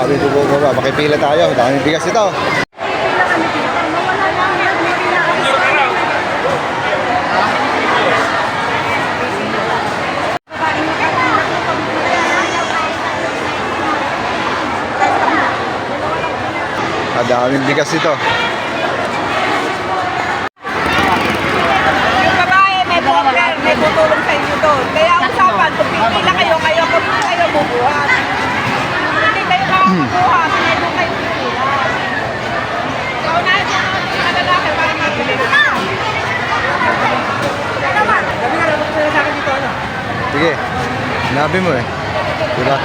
dami po po ba. Makipila tayo. Daming bigas ito. Kadaming bigas ito. Yung babae, may broker, may tutulong sa inyo doon. Kaya ang usapan, kung pipila kayo, kayo kung kayo bubuhat. Hindi kayo makakabuhat, hindi mo kayo pipila. Kaunahin mo naman yung lalaki para mabili na. Sige. Sinabi mo eh. Diba?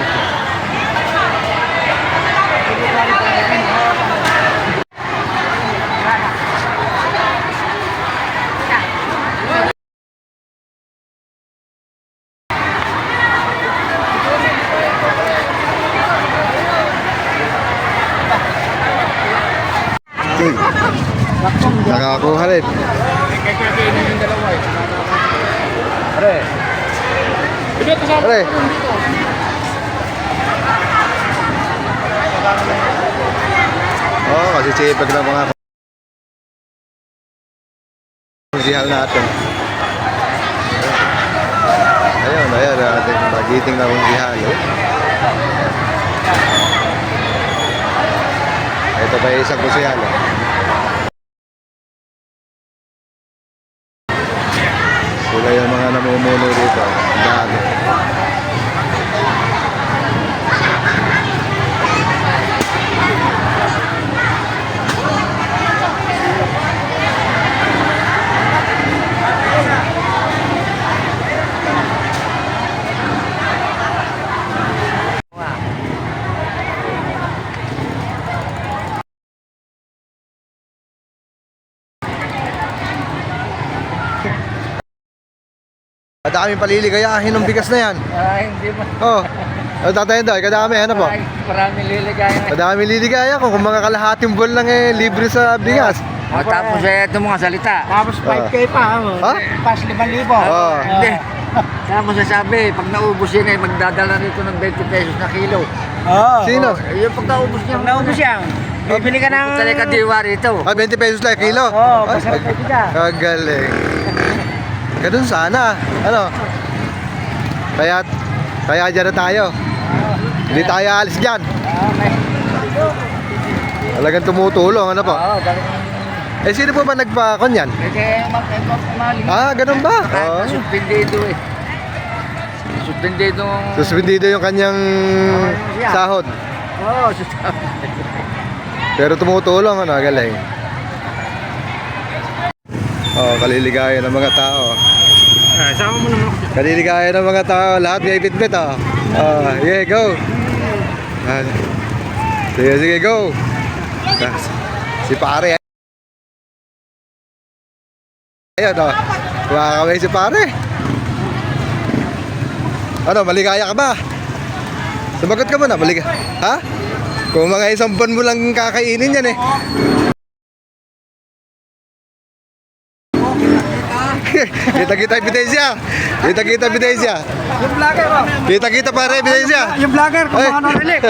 Nakakuha rin. Pare. Pare. Oo, oh, kasi sipag ng mga konsihal natin. Ayun, ayun, ating magiting na konsihal. Eh. Ito pa isang konsihal. Eh. Sila yung mga namumuno dito. Ang dami. Kadaming paliligayahin ng bigas na yan. Ay, hindi mo. Oh. Oh, tatayin daw, kadami, ano po? Ay, marami liligaya. Kadami liligaya ko kung mga kalahating buwan lang eh, libre sa bigas. O, tapos eh, ito mga salita. Tapos 5K pa, oh. Ha? Pas 5,000. Oh. Hindi. Tapos sasabi, pag naubos yun eh, magdadala rito ng 20 pesos na kilo. Oo. Sino? Eh, yung pag naubos niya, Pag naubos yan, bibili ka ng... Ka diwa rito. Ah, 20 pesos lang kilo? Oo, Ay, pasarap kag- kayo ka. Ganun sana. Ano? Kaya, kaya dyan na tayo. Hindi tayo alis dyan. Ah, Talagang tumutulong, ano po? Oo. Eh, sino po ba nagpa-kon yan? Kasi mag mali. Ah, ganun ba? Kahit Oh. na suspendido eh. Suspendido ng... Suspendido yung kanyang sahod. Oo, suspendido. Pero tumutulong, ano, galing. Oh, kaliligaya ng mga tao. Ah, sama mo naman ako. Kaliligaya ng mga tao. Lahat may bitbit, oh. Oh, yeah, go. Sige, sige, go. Ah, Si pare. Ayun, oh. Kumakaway si pare. Ano, maligaya ka ba? Sumagot ka muna, maligaya. Ha? Kung mga isang buwan mo lang kakainin yan eh. Kita-kita ebidensya. Kita-kita ebidensya. Yung vlogger, oh. Kita-kita pare ebidensya. Yung vlogger, kung Ay. ano relic.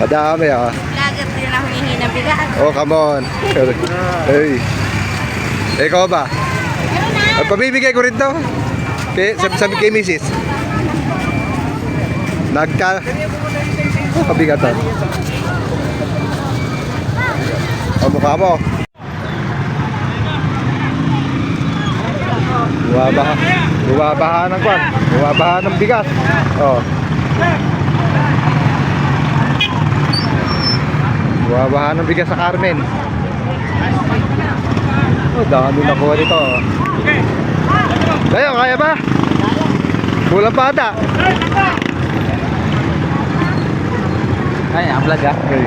Kadami ah. Lagat din ako hihingi ng bigas. Oh, come on. Hey. Ikaw ba? Ay, pabibigay ko rin to. Kay, sabi, sabi kay Mrs. Nagka... Oh, kabigatan. Ang mukha mo. Buwabaha. Buwabaha ng kwan. Buwabaha ng bigas. Oh. Buwabaha ng bigas sa Carmen. Oh, dami na kuha dito. Tayo, kaya ba? Kulang pa ata. Ay, ang vlog ah. Okay.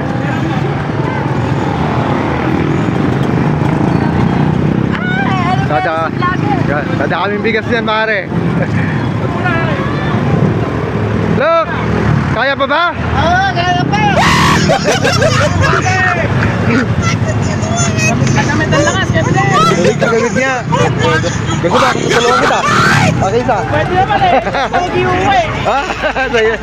Kada, kada kaming bigas niyan, pare. Look! Kaya pa ba? Oo, kaya pa. Damit ang lakas, kaya pala. Gamit niya. Gusto ba? Tulungan kita. Okay, isa. Pwede naman eh. Pwede uwi. Ah, sa'yo.